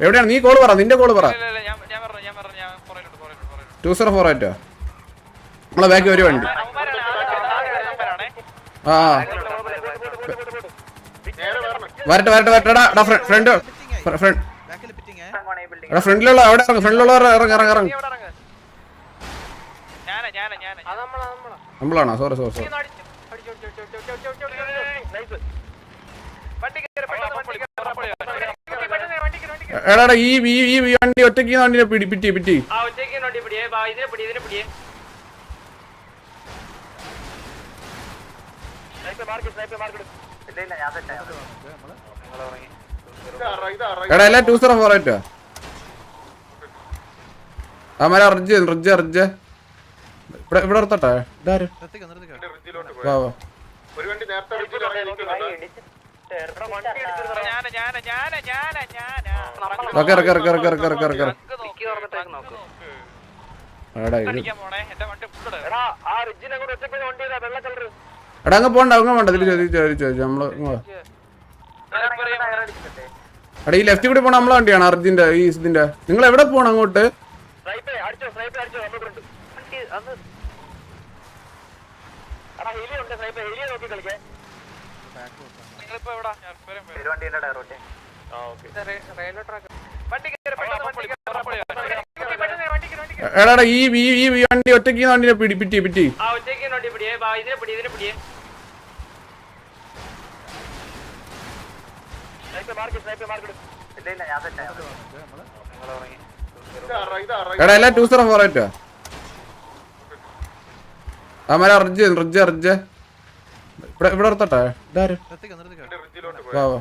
എവിടെയാണ്? നീ കോൾ പറ നിന്റെ കോൾ പറ. ടൂ സീറോ ഫോർ നമ്മളെ ബാക്കി ഒരു വണ്ടി. ആ. വരട്ടെ വരട്ടെ വരട്ടെ. എടാ എടാ ഫ്രണ്ട് ഫ്രണ്ട് എടാ ഫ്രണ്ടിലുള്ള അവിടെ ഇറങ്ങും ഫ്രണ്ടിലുള്ളവർ ഇറങ്ങ് ഇറങ്ങ് ഇറങ്ങ്. നമ്മളാണോ? സോറി സോറി സോറി വണ്ടി കയറി പെട്ടെന്ന് വണ്ടി കയറി വണ്ടി കയറി എടാ എടാ, ഈ ഈ വണ്ടി ഒറ്റയ്ക്ക് വണ്ടിനെ പിടി പിറ്റി പിറ്റി എടാ എല്ലാം ടൂ സീറോ ഫോർ ആയിട്ടോ അമര റിജ് റിജ് റിജ് ഇവിടെ ഇവിടെ നിർത്തട്ടെ. ഇതാര്? വാ വാ. ഒരു വണ്ടി നേരത്തെ എടാ അങ്ങ് പോണ്ട അങ്ങ് പോണ്ട തിരിച്ചു തിരിച്ചു തിരിച്ചു നമ്മൾ എടാ ഈ ലെഫ്റ്റ് കൂടി പോണ നമ്മളെ വണ്ടിയാണ് അർജിന്റെ ഈ ഇതിന്റെ. നിങ്ങൾ എവിടെ പോണം അങ്ങോട്ട്? നിങ്ങളിപ്പോ എവിടാ? ഞാൻ വരാം, വരാം. വണ്ടി കയറി പെട്ടെന്ന് വണ്ടി കയറി പെട്ടെന്ന് വണ്ടി കയറി വണ്ടി കയറി എടാ എടാ, ഈ ഈ ഈ ഈ വണ്ടി ഒറ്റയ്ക്ക് വണ്ടിനെ പിടി പിറ്റി പിറ്റി എടാ എല്ലാം ടൂ സീറോ ഫോർ ആയിട്ടോ ആ. മല റിജ് റിജ് റിജ് ഇവിടെ ഇവിടെ നിർത്തട്ടെ? ഇതാര്? വാ വാ.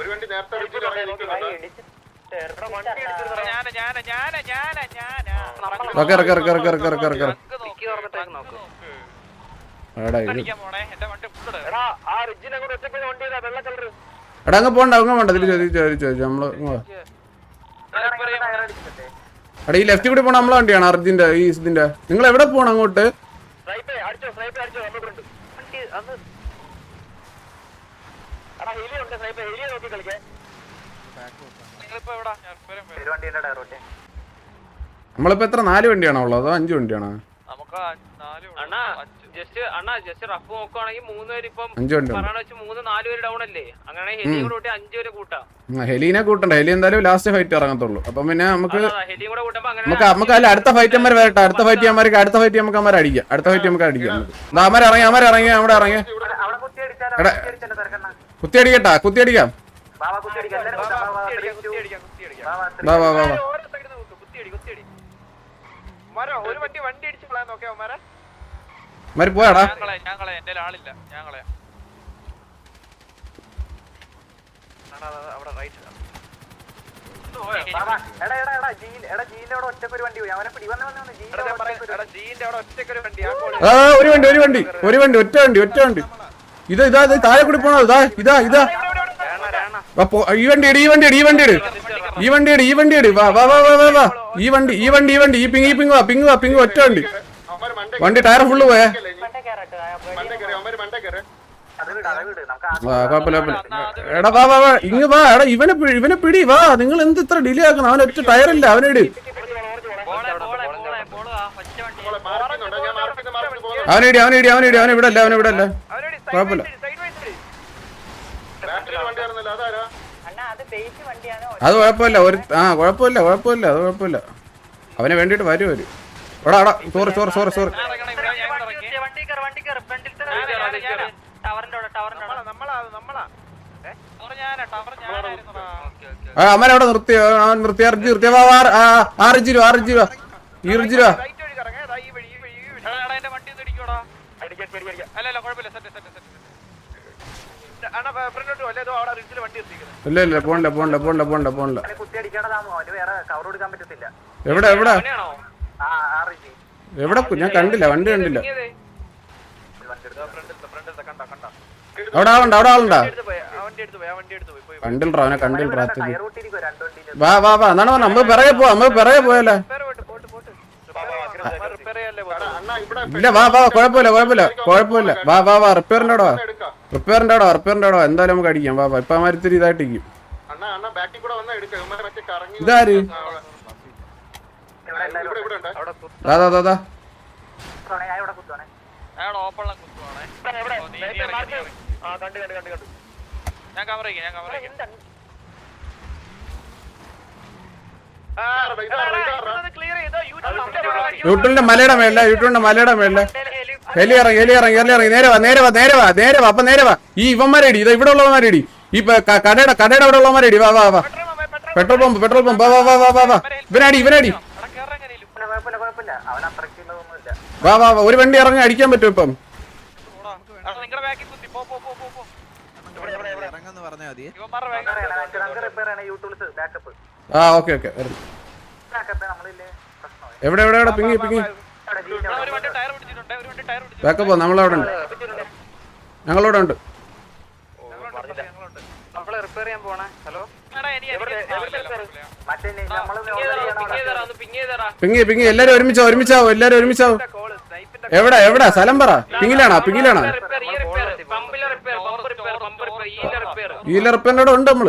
ഒരു വണ്ടി നേരത്തെ എടാ അങ്ങ് പോണ്ട അങ്ങ് പോണ്ട. തിരിച്ചു തിരിച്ചു തിരിച്ചു ചോദിച്ചു നമ്മൾ. എടാ ഈ ലെഫ്റ്റ് കൂടി പോണ നമ്മളെ വണ്ടിയാണ് അർജിന്റെ ഈ ഇതിന്റെ. നിങ്ങൾ എവിടെ പോണം അങ്ങോട്ട്? നമ്മളിപ്പോ എത്ര നാല് വണ്ടിയാണോ ഉള്ളത്? അതോ അഞ്ച് വണ്ടിയാണോ? നമുക്ക് നാല് അണ്ണാ. ജസ്റ്റ് അണ്ണാ ജസ്റ്റ് റഫ് നോക്കുവാണെങ്കിൽ മൂന്ന് പേര് ഇപ്പം പറയണ വെച്ച് മൂന്ന് നാല് പേര് ഡൗൺ അല്ലേ? അങ്ങനെ ഹെലിയും കൂടെ കൂട്ടി അഞ്ചു പേര് കൂട്ടാം. ഹെലീനെ കൂട്ടണ്ട. ഹെലി എന്തായാലും ലാസ്റ്റ് ഫൈറ്റ് ഇറങ്ങത്തുള്ളൂ. അപ്പം പിന്നെ നമുക്ക് ഹെലിയും കൂടെ കൂട്ടുമ്പോ അങ്ങനെ നമുക്ക് നമുക്ക് അല്ല അടുത്ത ഫൈറ്റ് അമ്മര് വരട്ടെ. അടുത്ത ഫൈറ്റ് അമ്മര് അടുത്ത ഫൈറ്റ് നമുക്ക് അമ്മര് അടിക്കാം. അടുത്ത ഫൈറ്റ് നമുക്ക് അടിക്കാം. അമ്മര് ഇറങ്ങി അമ്മര് ഇറങ്ങി അവിടെ ഇറങ്ങി കുത്തി അടിക്കട്ടാ കുത്തി അടിക്കാം. കുത്തി അടിക്കാം. കുത്തി. അടിക്കാം കുത്തി അടിക്കാം വാ വാ വാ വാ ഓരോ സൈഡിൽ നോക്ക്. കുത്തി അടി കുത്തി അടി. മരോ ഒരു വണ്ടി വണ്ടി അടിച്ച് പ്ലാൻ നോക്കിയാ മര പോയാടാ. ഒരു വണ്ടി ഒരു വണ്ടി. ഒരു വണ്ടി ഒറ്റ വണ്ടി ഒറ്റ വണ്ടി. ഇത് ഇതാ ഇത് താഴെ കൂടി പോണോ? ഇതാ ഇതാ ഇതാ. വാ, ഈ വണ്ടി ഇട് ഈ വണ്ടി ഇട് ഈ വണ്ടി ഇട്. ഈ വണ്ടി ഇട് ഈ വണ്ടി ഇട്. വാ വാ വാ വാ വാ വാ. ഈ വണ്ടി ഈ വണ്ടി ഈ വണ്ടി ഈ പിങ് ഈ പിങ് വാ പിങ് വാ പിങ് ഒറ്റ വണ്ടി. വണ്ടി ടയർ ഫുള്ള് പോയേ? എടാ വാ വാ വാ എടാ ഇവനെ ഇവനെ പിടി വാ നിങ്ങൾ എന്ത് ഇത്ര ഡിലേ ആക്കണം? അവൻ ഒറ്റ ടയറില്ല അവനെ അവനേടി അവനേടി അവനേടി ബോളെ ആ പച്ച വണ്ടി മാർക്കുന്നുണ്ട് ഞാൻ മാർക്കിന്ന് മാർക്കിന്ന് പോകുന്നു അവനെ ഇടി അവനെ ഇടി അവനെ ഇടി അവനെ ഇവിടെ അല്ല അവനെ ഇവിടെ അല്ല. അവനോട് കുഴപ്പമില്ല. അത് കുഴപ്പമില്ല ഒരു ആ കുഴപ്പമില്ല കുഴപ്പമില്ല അത് കുഴപ്പമില്ല അവനെ വേണ്ടിയിട്ട് വരും അവർ എടാ എടാ സോറി സോറി സോറി സോറി ടവറിന്റെ അവിടെ നിർത്തി അവൻ നിർത്തി അർജി നിർത്തി ആറിഞ്ച് രൂപ ആറിഞ്ച് രൂപ ഈ ഇഞ്ചു രൂപ ഇല്ല ഇല്ല പോണില്ല പോണില്ല പോണില്ല പോണില്ല പോണില്ല. എവിടെ എവിടെ? എവിടെ ഞാൻ കണ്ടില്ല വണ്ടി കണ്ടില്ല. അവിടെ ആളുണ്ടാ. കണ്ടില്ലടാ അവനെ വാ വാ വാ എന്നാണ് നമ്മൾ പിറകെ പോവാ നമ്മൾ പിറകെ പോയല്ലേ? ഇല്ല വാ വാ കുഴപ്പമില്ല കുഴപ്പമില്ല കുഴപ്പമില്ല. വാ വാ വാ റിപ്പയറിന്റെ അവിടെ റിപ്പയറിന്റെ അവിടെ റിപ്പയറിന്റെ അവിടെ എന്തായാലും നമുക്ക് അടിക്കാം. വാ വാ ഇപ്പൊ ഇതായിട്ടിരിക്കും. ഇതാര്? ഞാൻ കവർ ചെയ്യാം ഞാൻ കവർ ചെയ്യാം ക്ലിയർ ചെയ്തോ യൂട്യൂബ് യൂട്യൂബിന്റെ മലയുടെ മേളില യൂട്യൂബിന്റെ മലയുടെ മേളില. എലി ഇറങ്ങി എലി ഇറങ്ങി എലി ഇറങ്ങി. നേരെ വാ നേരെ വാ നേരെ വാ നേരെ വാ അപ്പൊ നേരെ വാ. ഈ ഇവന്മാരടി ഇത് ഇവിടെ ഉള്ളവന്മാരടി. ഈ കടയുടെ കടയുടെ അവിടെ ഉള്ളവന്മാരടി. വാ വാ വാ. പെട്രോൾ പമ്പ് പെട്രോൾ പമ്പ് വാ വാ വാ വാ വാ. ഇവനാടി ഇവനടി. വാ വാ ഒരു വണ്ടി ഇറങ്ങി അടിക്കാൻ പറ്റും ഇപ്പം ആ ഓക്കെ ഓക്കെ എവിടെ എവിടെ എവിടെ പിങ്ങി പിങ്ങി ബാക്കപ്പ് നമ്മളവിടെ ഉണ്ട് ഞങ്ങളവിടെ ഉണ്ട് റിപ്പയർ ചെയ്യാൻ പോണേ ഹലോ പിങ്ങി പിങ്ങി എല്ലാരും ഒരുമിച്ചോ ഒരുമിച്ചാവോ എല്ലാരും ഒരുമിച്ചാവോ എവിടെ എവിടെ? സ്ഥലം പറ. പിങ്ങിലാണോ പിങ്ങിലാണോ ഈല റിപ്പയറിന്റെ ഉണ്ട് നമ്മൾ.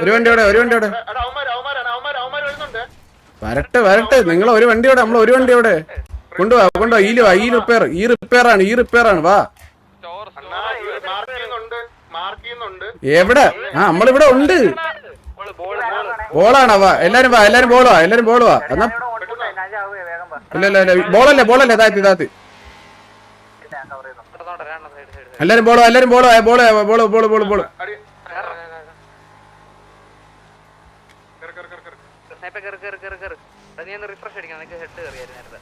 ഒരു വണ്ടി ഇവിടെ ഒരു വണ്ടി ഇവിടെ വരട്ടെ വരട്ടെ. നിങ്ങൾ ഒരു വണ്ടി ഇവിടെ നമ്മൾ ഒരു വണ്ടി ഇവിടെ കൊണ്ടുപോവാ കൊണ്ടുപോവാ ഈൽ വാ ഈ റിപ്പയർ ഈ റിപ്പയർ ആണ് ഈ റിപ്പയർ ആണ്. വാ. എവിടെ? ആ നമ്മളിവിടെ ഉണ്ട്. ബോളാണോ വാ എല്ലാരും വാ എല്ലാരും ബോളുവാ എല്ലാരും ബോളുവാ എന്നാ ഇല്ല ഇല്ല ബോളല്ലേ ബോളല്ലേ താത്തി താത്തി എല്ലാരും ബോളോ എല്ലാരും ബോളോ ബോളോ ബോളോ ബോളോ ബോളോ ബോളോ റിഫ്രഷ് അടിക്കണം. ഹെഡ് കയറിയായിരുന്നു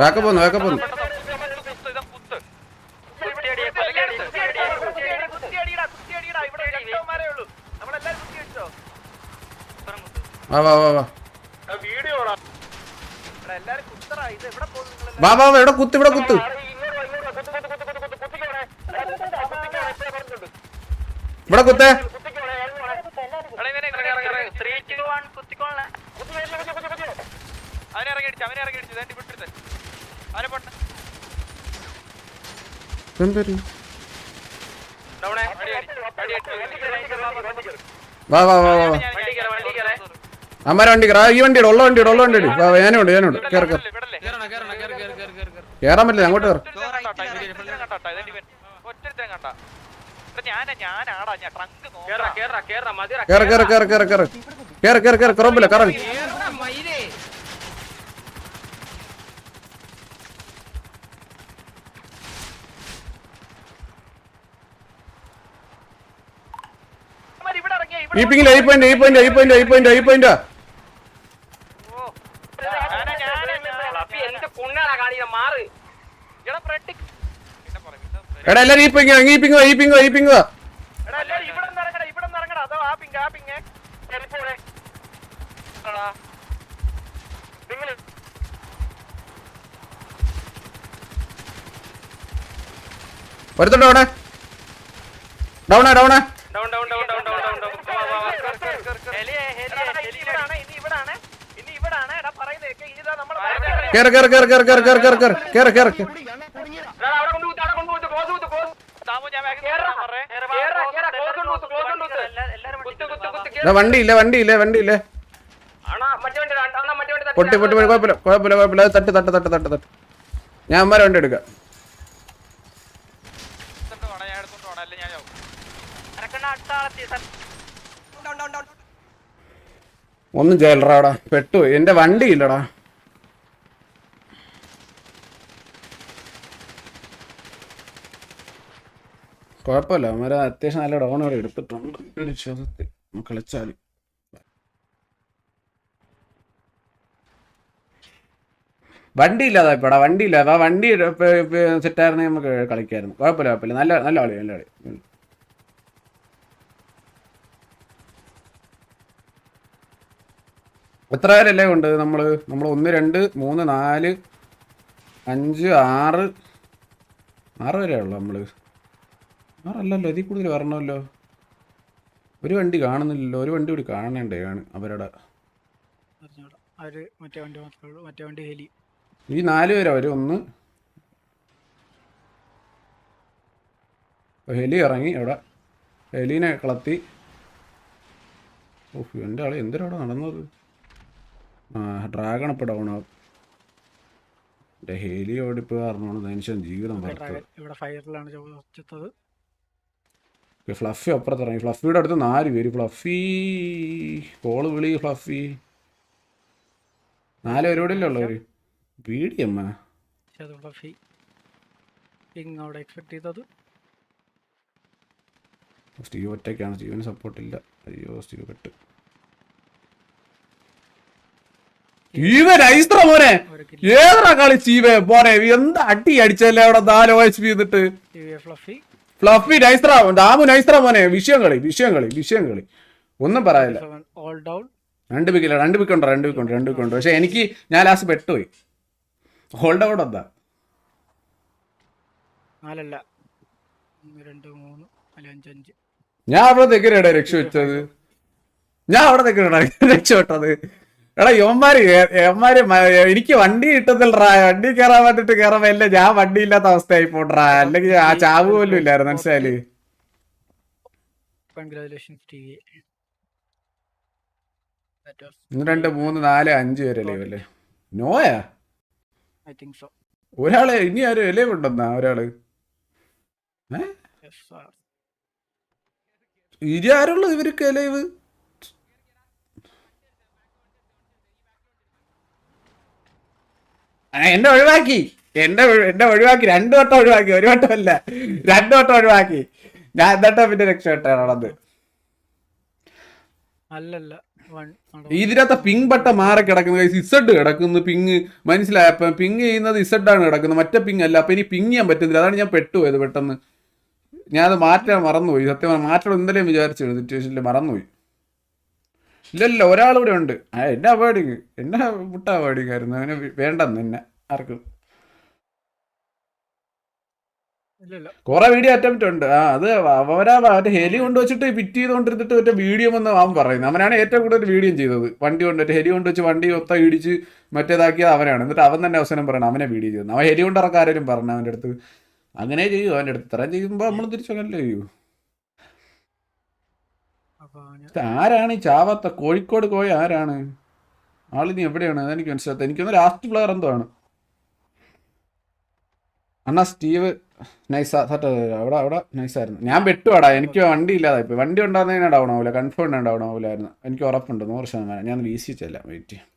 ബാക്ക് പോന്നു ബാക്ക് പോന്നു വാ വാ വാ വാ വാ ഇവിടെ കുത്ത് ഇവിടെ കുത്ത് ഇവിടെ കുത്തേ എന്തായിരുന്നു വാ വാ വാ വാ അമ്മാര വണ്ടി കയറാ ഈ വണ്ടിയുടെ ഉള്ള വണ്ടിയുടെ ഉള്ള വണ്ടിയുടെ വാ ഞാനുണ്ട് ഞാനുണ്ട് കയറി കയറി കയറാൻ പറ്റില്ല അങ്ങോട്ട് കയറും കയറി കയറി കയറി കയറി കയറി കയറി കയറി കയറ കയറി കയറി കുറമ്പില്ല കറങ്ങി ഈപ്പിങ്ങിൽ എയ് പോയിന്റ് എയ് പോയിന്റ് എയ് പോയിന്റ് എയ് പോയിന്റ് എയ് പോയിന്റ് എടാ എല്ലാരും ഈ പിങ്ങോ ഈ പിങ്ങോ ഈ പിങ്ങോ ഈ പിങ്ങോ ഒരുത്തുണ്ടോ അവിടെ? ഡൗണാ ഡൗണാ കൊണ്ട് കുത്ത്, close കൊണ്ട് കുത്ത്. കുത്ത്, കുത്ത്, കുത്ത്, കേറ്. ഇല്ല വണ്ടി ഇല്ല വണ്ടി ഇല്ല വണ്ടി ഇല്ല. ആണാ മറ്റേ വണ്ടി ആണാ അണ്ണാ, മറ്റേ വണ്ടി തട്ടി പൊട്ടി പൊട്ടി കുഴപ്പമില്ല കുഴപ്പമില്ല കുഴപ്പമില്ല. അത് തട്ട് തട്ട് തട്ട് തട്ട് തട്ട്. ഞാൻ അമ്മ വണ്ടി എടുക്കാം. ഒന്നും ചെയ്യലടാ പെട്ടു എന്റെ വണ്ടി ഇല്ലടാ. കുഴപ്പമില്ല. അവന്മാർ അത്യാവശ്യം നല്ല അവിടെ എടുത്തിട്ടുണ്ട്. വിശ്വാസത്തിൽ കളിച്ചാൽ വണ്ടി ഇല്ലാതാ ഇപ്പടാ വണ്ടി ഇല്ല. ആ വണ്ടി സെറ്റായിരുന്നെങ്കിൽ നമുക്ക് കളിക്കായിരുന്നു. കുഴപ്പമില്ല കുഴപ്പമില്ല. നല്ല നല്ല കളി നല്ല കളി. എത്ര പേരല്ലേ ഉണ്ട് നമ്മൾ നമ്മൾ ഒന്ന് രണ്ട് മൂന്ന് നാല് അഞ്ച് ആറ്. ആറ് വരെയുള്ളൂ നമ്മൾ ആറല്ലല്ലോ ഇതിൽ കൂടുതൽ വരണമല്ലോ. ഒരു വണ്ടി കാണുന്നില്ലല്ലോ ഒരു വണ്ടി കൂടി കാണണ്ടേ ആണ് അവരുടെ? മറ്റേ വണ്ടി മറ്റേ വണ്ടി ഹെലി. ഈ നാല് പേര് അവർ ഒന്ന്. ഹെലി ഇറങ്ങി അവിടെ. ഹെലീനെ കളത്തി. ഓഹ് എന്റെ ആൾ എന്തിനാണ് നടന്നത്? ആ ഡ്രാഗൺ ഇപ്പോൾ ഡൗൺ ആവും. എന്റെ ഹെലി ഓടിപ്പോൾ കാരണമാണ് മനുഷ്യൻ ജീവിതം ഇവിടെ ഫയറിലാണ് ചത്തത് ഫ്ലഫി അപ്പുറത്ത് ഇറങ്ങി ഫ്ലഫിയുടെ അടുത്ത് നാല് പേര് ഫ്ലഫി. കോൾ വിളി ഫ്ലഫി. നാല് പേരോടല്ലേ ഉള്ളവർ വീടി അമ്മ ഫീ പിങ് അവിടെ എക്സ്പെക്ട് ചെയ്തത്. സ്റ്റീവ് ഒറ്റയ്ക്കാണ്. സ്റ്റീവിന് സപ്പോർട്ടില്ല അയ്യോ സ്റ്റീവ് കെട്ട് മോനെ. ഏതാ കളി സ്റ്റീവേ? പോരെ എന്താ അടി അടിച്ചല്ലേ അവിടെ നാലോ എച്ച് പി എന്നിട്ട് ഫ്ലഫി നൈസ്രാ നൈസ്ത്ര ദാമു നൈസ്ത്ര മോനെ വിഷയം കളി വിഷയം കളി വിഷയം കളി. ഒന്നും പറയാനില്ല രണ്ട് വിക്കില്ല രണ്ട് പിക്കുണ്ട് രണ്ട് വിക്കുണ്ട് രണ്ട് വിക്കുണ്ട് പക്ഷെ എനിക്ക് ഞാൻ ലാസ്റ്റ് പെട്ടുപോയി. ഹോൾഡ് ഔട്ട് എന്താ? നാലല്ല. അവിടെ രണ്ട് മൂന്ന് വെച്ചത്. ഞാൻ അവിടെ തെക്കരയുടെ ഞാൻ തെക്കരയുടെ രക്ഷപ്പെട്ടത് എടാ യുവന്മാര് യുവന്മാര് എനിക്ക് വണ്ടി കിട്ടത്തില്ലടാ വണ്ടി കയറാൻ വേണ്ടിട്ട് കയറാൻ അല്ല ഞാൻ വണ്ടി ഇല്ലാത്ത അവസ്ഥയായി പോട്ടാ അല്ലെങ്കിൽ ആ ചാവ് പോലും ഇല്ലായിരുന്നു മനസ്സിലായി ഒന്ന് രണ്ട് മൂന്ന് നാല് അഞ്ച് ലൈവ് അല്ലേ? നോയാ? ഒരാൾ ഇനി ആരും ലൈവ് ഉണ്ടെന്നാ ഒരാൾ? ഇനി ആരുള്ളത് ഇവർക്ക് ഇലവ് എന്നെ ഒഴിവാക്കി. എന്റെ എന്റെ എന്നെ ഒഴിവാക്കി. രണ്ടു വട്ടം ഒഴിവാക്കി. ഒരു വട്ടം അല്ല. രണ്ടു വട്ടം ഒഴിവാക്കി. ഞാൻ എന്നിട്ടാ പിന്നെ രക്ഷപ്പെട്ടാണ് നടന്നത്. അല്ലല്ല. ഇതിനകത്ത് പിങ് പട്ട മാറി കിടക്കുന്നത്. ഇസഡ് കിടക്കുന്നു. പിങ് മനസ്സിലായപ്പോ പിങ് ചെയ്യുന്നത് ഇസഡ് ആണ് കിടക്കുന്നത്. മറ്റേ പിങ് അല്ല. അപ്പൊ ഇനി പിങ് ചെയ്യാൻ പറ്റുന്നില്ല. അതാണ് ഞാൻ പെട്ടുപോയത് പെട്ടെന്ന്. ഞാൻ അത് മാറ്റാൻ മറന്നുപോയി. സത്യം മാറ്റണം എന്തെങ്കിലും വിചാരിച്ചു സിറ്റുവേഷനിൽ മറന്നുപോയി. ഇല്ലല്ല ഒരാളിവിടെ ഉണ്ട്. ആ എന്നെ അവോയ്ഡിങ് എന്നെ മുട്ട അവോയ്ഡിങ് ആയിരുന്നു? അവനെ വേണ്ടെന്ന് എന്നെ ആർക്കും. കുറെ വീഡിയോ അറ്റംപ്റ്റ് ഉണ്ട്. ആ അത് അവരാ മറ്റേ ഹെലി കൊണ്ട് വെച്ചിട്ട് ഫിറ്റ് ചെയ്തുകൊണ്ടിരുന്നിട്ട് മറ്റേ വീഡിയോ എന്ന് അവൻ പറയുന്നത്. അവനാണ് ഏറ്റവും കൂടുതൽ വീഡിയോ ചെയ്തത്. വണ്ടി കൊണ്ട് മറ്റേ ഹെലി കൊണ്ട് വെച്ച് വണ്ടി ഒത്ത ഇടിച്ച് മറ്റേതാക്കിയത് അവനാണ്. എന്നിട്ട് അവൻ തന്നെ അവസാനം പറയണം അവനെ വീഡിയോ ചെയ്യുന്നു അവൻ ഹെലി കൊണ്ട് ഇറക്കാൻ ആരെങ്കിലും പറഞ്ഞു അവന്റെ അടുത്ത് അങ്ങനെ ചെയ്യൂ. അവന്റെ അടുത്ത് ഇത്രയും ചെയ്യുമ്പോൾ നമ്മൾ തിരിച്ചങ്ങനെ ചെയ്യൂ. ആരാണ് ഈ ചാവാത്ത? കോഴിക്കോട് പോയ ആരാണ്? ആളിനി എവിടെയാണ്? അതെനിക്ക് മനസ്സിലാത്ത എനിക്കൊന്ന് ലാസ്റ്റ് പ്ലെയർ എന്തോ ആണ്. അണ്ണാ സ്റ്റീവ് നൈസാ അവിടെ അവിടെ നൈസായിരുന്നു. ഞാൻ വെട്ടുവാടാ. എനിക്ക് വണ്ടി ഇല്ലാതെ ഇപ്പൊ വണ്ടി ഉണ്ടാകുന്നതിനാണ് ഡൗൺ ആവില്ല കൺഫേം ഡൗൺ ആവില്ലായിരുന്നു എനിക്ക് ഉറപ്പുണ്ട്. നൂറ് ശതമാനം. ഞാൻ വീശിച്ചല്ല. വെയിറ്റ്